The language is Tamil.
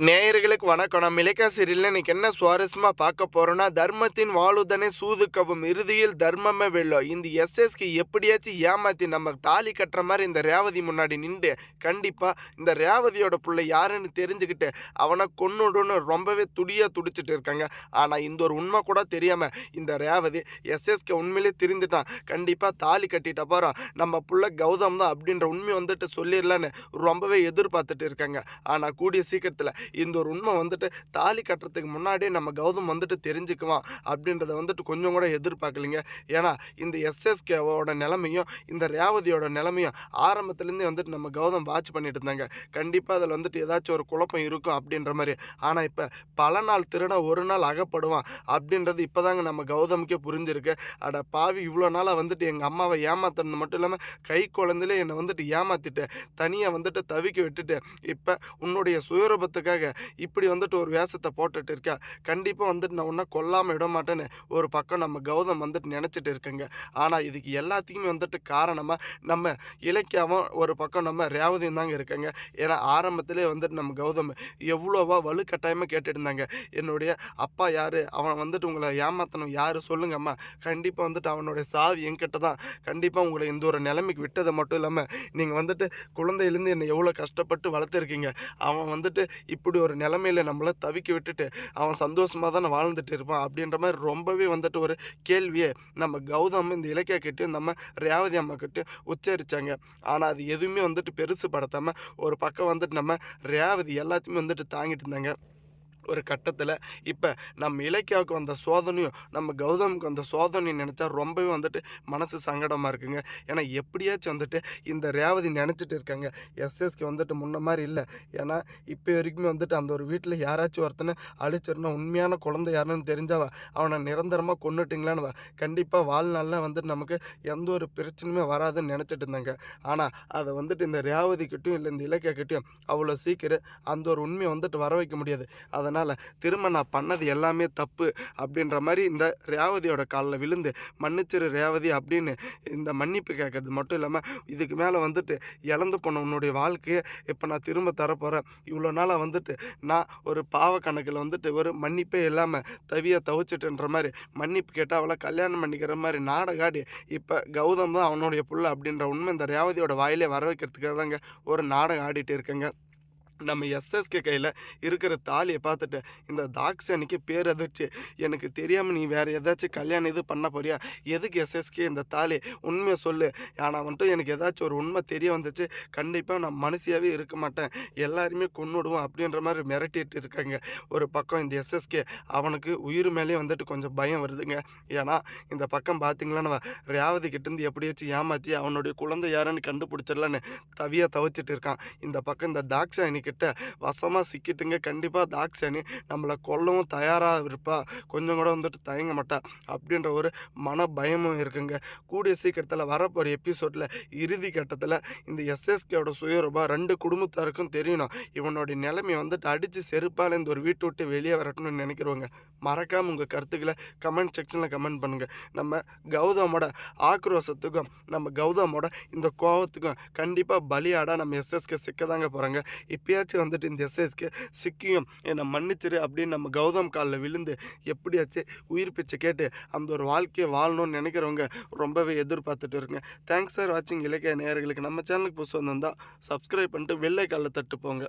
நேயர்களுக்கு வணக்கம். நம்ம இலக்கிய சீரியல்ல இன்னைக்கு என்ன சுவாரஸ்யமா பார்க்க போறோம்னா தர்மத்தின் வாழுதனை சூதுக்கவும் இறுதியில் தர்மமே வெல்லும் இந்த எஸ்எஸ்க்கு எப்படியாச்சும் ஏமாத்தி நம்ம தாலி கட்டுற மாதிரி இந்த ரேவதி முன்னாடி நின்று கண்டிப்பா இந்த ரேவதியோட பிள்ளை யாருன்னு தெரிஞ்சுக்கிட்டு அவனை கொன்னுடுன்னு ரொம்பவே துடியா துடிச்சிட்டு இருக்காங்க. ஆனா இந்த ஒரு உண்மை கூட தெரியாம இந்த ரேவதி எஸ்எஸ்கே உண்மையிலே தெரிஞ்சுட்டான் கண்டிப்பா தாலி கட்டிட்ட போறோம் நம்ம புள்ள கௌதம் தான் அப்படின்ற உண்மை வந்துட்டு சொல்லிடலான்னு ரொம்பவே எதிர்பார்த்துட்டு இருக்காங்க. ஆனா கூடிய சீக்கிரத்துல இந்த ஒரு உண்மை வந்துட்டு தாலி கட்டுறதுக்கு முன்னாடியே நம்ம கௌதம் வந்துட்டு தெரிஞ்சுக்குவான் அப்படின்றத வந்துட்டு கொஞ்சம் கூட எதிர்பார்க்கலைங்க. ஏன்னா இந்த எஸ்எஸ்கேவோட நிலைமையும் இந்த ரேவதியோட நிலைமையும் ஆரம்பத்துலேருந்தே வந்துட்டு நம்ம கௌதம் வாட்ச் பண்ணிட்டு இருந்தாங்க. கண்டிப்பாக அதில் வந்துட்டு ஏதாச்சும் ஒரு குழப்பம் இருக்கும் அப்படின்ற மாதிரி. ஆனால் இப்போ பல நாள் திருட ஒரு நாள் அகப்படுவான் அப்படின்றது இப்போதாங்க நம்ம கௌதமுக்கே புரிஞ்சிருக்கு. அட பாவி இவ்வளோ நாளாக வந்துட்டு எங்கள் அம்மாவை ஏமாத்துறது மட்டும் இல்லாமல் கை குழந்தையிலே என்னை வந்துட்டு ஏமாத்திட்டு தனியாக வந்துட்டு தவிக்க விட்டுட்டு இப்போ உன்னுடைய சுயரூபத்துக்காக இப்படி வந்துட்டு ஒரு வேஷத்தை போட்டுட்டு இருக்கா. கண்டிப்பாக வந்துட்டு நான் ஒன்றா கொல்லாமல் விட மாட்டேன்னு ஒரு பக்கம் நம்ம கௌதம் வந்துட்டு நினச்சிட்டு இருக்கேங்க. ஆனால் இதுக்கு எல்லாத்துக்குமே வந்துட்டு காரணமாக நம்ம இலக்கியாவும் ஒரு பக்கம் நம்ம ரேவதியும் தாங்க இருக்காங்க. ஏன்னா ஆரம்பத்திலே வந்துட்டு நம்ம கௌதம் எவ்வளோவா வலுக்கட்டாயமாக கேட்டுருந்தாங்க. என்னுடைய அப்பா யார்? அவன் வந்துட்டு உங்களை ஏமாத்தணும் யார்? சொல்லுங்கம்மா கண்டிப்பாக வந்துட்டு அவனுடைய சாவி என்கிட்ட தான். கண்டிப்பாக உங்களை இந்த ஒரு நிலைமைக்கு விட்டதை மட்டும் இல்லாமல் நீங்கள் வந்துட்டு குழந்தையிலேருந்து என்னை எவ்வளோ கஷ்டப்பட்டு வளர்த்துருக்கீங்க. அவன் வந்துட்டு இப்படி ஒரு நிலமையில நம்மளை தவிக்க விட்டுட்டு அவன் சந்தோஷமாக தானே வாழ்ந்துட்டு இருப்பான் அப்படின்ற மாதிரி ரொம்பவே வந்துட்டு ஒரு கேள்வியை நம்ம கௌதம் இந்த இலக்கிய கிட்டே நம்ம ரேவதி அம்மா கிட்டே உச்சரித்தாங்க ஆனால் அது எதுவுமே வந்துட்டு பெருசு படுத்தாமல் ஒரு பக்கம் வந்துட்டு நம்ம ரேவதி எல்லாத்தையுமே வந்துட்டு தாங்கிட்டு இருந்தாங்க. ஒரு கட்டத்தில் இப்போ நம்ம இலக்கியாவுக்கு வந்த சோதனையும் நம்ம கௌதமுக்கு வந்த சோதனையும் நினச்சா ரொம்பவே வந்துட்டு மனசு சங்கடமாக இருக்குங்க. ஏன்னா எப்படியாச்சும் வந்துட்டு இந்த ரேவதி நினச்சிட்டு இருக்காங்க. எஸ்எஸ்கே வந்துட்டு முன்ன மாதிரி இல்லை. ஏன்னா இப்போ வரைக்குமே வந்துட்டு அந்த ஒரு வீட்டில் யாராச்சும் ஒருத்தனை அழிச்சிருந்தா உண்மையான குழந்தை யாருன்னு தெரிஞ்சாவா அவனை நிரந்தரமாக கொண்டுட்டிங்களான்னு கண்டிப்பாக வாழ்நாளில் வந்துட்டு நமக்கு எந்த ஒரு பிரச்சனையுமே வராதுன்னு நினச்சிட்டு இருந்தாங்க. ஆனால் அதை வந்துட்டு இந்த ரேவதிக்கிட்டையும் இல்லை இந்த இலக்கியக்கிட்டையும் அவ்வளோ சீக்கிரம் அந்த ஒரு உண்மையை வந்துட்டு வர வைக்க முடியாது. அதை அதனால் திரும்ப நான் பண்ணது எல்லாமே தப்பு அப்படின்ற மாதிரி இந்த ரேவதியோட காலில் விழுந்து மன்னிச்சிரு ரேவதி அப்படின்னு இந்த மன்னிப்பு கேட்கறது மட்டும் இல்லாமல் இதுக்கு மேலே வந்துட்டு இழந்து போன உன்னுடைய வாழ்க்கையை இப்போ நான் திரும்ப தரப்போகிறேன் இவ்வளோ நாளாக வந்துட்டு நான் ஒரு பாவ கணக்கில் வந்துட்டு ஒரு மன்னிப்பே இல்லாமல் தவிய தவிச்சிட்டுன்ற மாதிரி மன்னிப்பு கேட்டால் அவளை கல்யாணம் பண்ணிக்கிற மாதிரி நாடகாடி இப்போ கௌதம் தான் அவனுடைய புள்ள அப்படின்ற உண்மை இந்த ரேவதியோட வாயிலே வர வைக்கிறதுக்காக தாங்க ஒரு நாடகம் ஆடிட்டு இருக்கேங்க. நம்ம எஸ்எஸ்கே கையில் இருக்கிற தாலியை பார்த்துட்டு இந்த தாக்ஷானிக்கு பேர் எதிர்ச்சி எனக்கு தெரியாமல் நீ வேறு ஏதாச்சும் கல்யாணம் இது பண்ண போறியா? எதுக்கு எஸ்எஸ்கே இந்த தாலி? உண்மையை சொல்லு. ஆனால் வந்துட்டு எனக்கு ஏதாச்சும் ஒரு உண்மை தெரிய வந்துச்சு. கண்டிப்பாக நான் மனுஷியாகவே இருக்க மாட்டேன். எல்லாருமே கொண்டுடுவோம் அப்படின்ற மாதிரி மிரட்டிட்டு இருக்காங்க. ஒரு பக்கம் இந்த எஸ்எஸ்கே அவனுக்கு உயிர் மேலேயே வந்துட்டு கொஞ்சம் பயம் வருதுங்க. ஏன்னா இந்த பக்கம் பார்த்தீங்களா ரேவதி கிட்டேருந்து எப்படியாச்சும் ஏமாற்றி அவனுடைய குழந்தை யாருன்னு கண்டுபிடிச்சிடலான்னு தவியாக தவிச்சிட்டு இருக்கான். இந்த பக்கம் இந்த தாக்ஷாயணி கிட்ட வசமாக சிக்கிட்டுங்க. கண்டிப்பாக தாக்ஷானி நம்மளை கொல்லவும் தயாராக இருப்பா. கொஞ்சம் கூட வந்துட்டு தயங்க மாட்டா. அப்படின்ற ஒரு மன பயமும் இருக்குங்க. கூடிய சீக்கிரத்தில் வரப்போகிற எபிசோடில் இறுதி கட்டத்தில் இந்த எஸ்எஸ்கேவோட சுயரூபா ரெண்டு குடும்பத்தாருக்கும் தெரியணும். இவனுடைய நிலைமை வந்துட்டு அடித்து செருப்பால் இந்த ஒரு வீட்டை விட்டு வெளியே வரட்டும்னு நினைக்கிறவங்க மறக்காமல் உங்கள் கருத்துக்களை கமெண்ட் செக்ஷனில் கமெண்ட் பண்ணுங்கள் நம்ம கௌதமோட ஆக்ரோஷத்துக்கும் நம்ம கௌதமோட இந்த கோபத்துக்கும் கண்டிப்பாக பலியாடாக நம்ம எஸ்எஸ்கே சிக்க தாங்க போகிறாங்க இப்போ எப்படியாச்சும் வந்துட்டு இந்த எஸ்எஸ்கே சிக்கியும். என்னை மன்னிச்சிரு அப்படின்னு நம்ம கௌதம் காலில் விழுந்து எப்படியாச்சும் உயிர் பிச்சை கேட்டு அந்த ஒரு வாழ்க்கையை வாழணும்னு நினைக்கிறவங்க ரொம்பவே எதிர்பார்த்துட்டு இருக்குங்க தேங்க்ஸ் சார் வாட்சிங் இலக்கிய நேயர்களுக்கு. நம்ம சேனலுக்கு புதுசு வந்திருந்தால் சப்ஸ்கிரைப் பண்ணிட்டு வெள்ளை காலில் தட்டு போங்க.